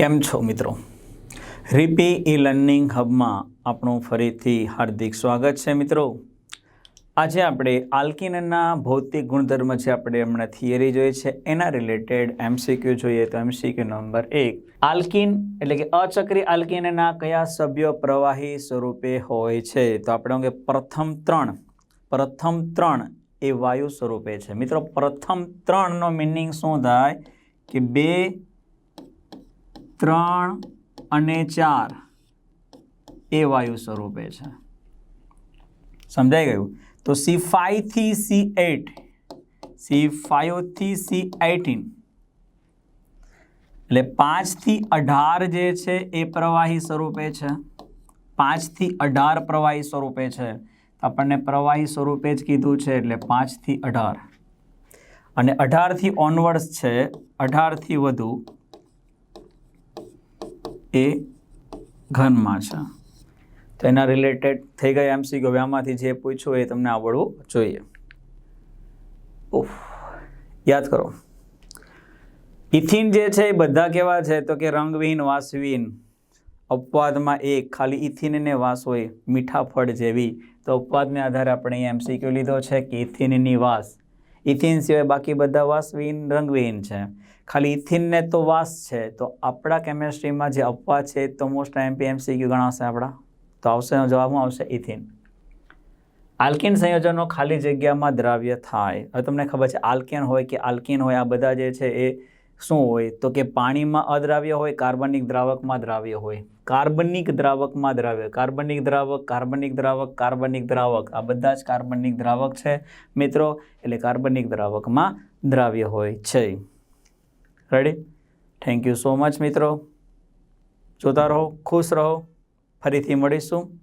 કેમ છો મિત્રો? રીપી ઈ લર્નિંગ હબમાં આપણું ફરીથી હાર્દિક સ્વાગત છે મિત્રો. આજે આપણે આલ્કિનના ભૌતિક ગુણધર્મ જે આપણે હમણાં થિયરી જોઈએ છે, એના રિલેટેડ એમસીક્યુ જોઈએ તો એમસીક્યુ નંબર એક. આલ્કિન એટલે કે અચક્રી આલ્કિનના કયા સભ્યો પ્રવાહી સ્વરૂપે હોય છે? તો આપણે કે પ્રથમ ત્રણ પ્રથમ ત્રણ એ વાયુ સ્વરૂપે છે. મિત્રો, પ્રથમ ત્રણનો મિનિંગ શું થાય? કે બે ત્રણ અને ચાર એ વાયુ સ્વરૂપે છે. સમજાઈ ગયું? તો સી ફાઈવથી સી એટ સી ફાઈવથી સી એટીન એટલે પાંચથી અઢાર જે છે એ પ્રવાહી સ્વરૂપે છે. પાંચથી અઢાર પ્રવાહી સ્વરૂપે છે. આપણને પ્રવાહી સ્વરૂપે જ કીધું છે, એટલે પાંચથી અઢાર. અને અઢારથી ઓનવર્ડ્સ છે અઢારથી વધુ એ ઘનમાં છે. તો એના રિલેટેડ થઈ ગયા એમસી હવે આમાંથી જે પૂછ્યું એ તમને આવડવું જોઈએ. ઓફ યાદ કરો. ઇથિન જે છે એ બધા કેવા છે? તો કે રંગવિહીન, વાસવિહીન. અપવાદમાં એક ખાલી ઇથિનને વાસ હોય, મીઠા ફળ જેવી. તો અપવાદને આધારે આપણે એમસીક્યુ લીધો છે કે ઇથિનની વાસ. ઇથિન સિવાય બાકી બધા વાસવિહીન રંગવિહીન છે. ખાલી ઇથિનને તો વાસ છે. તો આપણા કેમેસ્ટ્રીમાં જે અપવાદ છે, તો મોસ્ટ એમપી એમસીક્યુ ગણાશે આપણા? તો આવશે જવાબમાં આવશે ઇથિન. આલ્કિન સંયોજનો ખાલી જગ્યામાં દ્રાવ્ય થાય. હવે તમને ખબર છે, આલ્કેન હોય કે આલ્કિન હોય, આ બધા જે છે એ શું હોય? તો કે પાણીમાં અદ્રાવ્ય હોય, કાર્બનિક દ્રાવકમાં દ્રાવ્ય હોય. કાર્બનિક દ્રાવકમાં દ્રાવ્ય. કાર્બનિક દ્રાવક કાર્બનિક દ્રાવક કાર્બનિક દ્રાવક. આ બધા જ કાર્બનિક દ્રાવક છે, મિત્રો. એટલે કાર્બનિક દ્રાવકમાં દ્રાવ્ય હોય છે. Ready thank you so much મિત્રો. જોતા રહો, ખુશ રહો. ફરીથી મળીશું.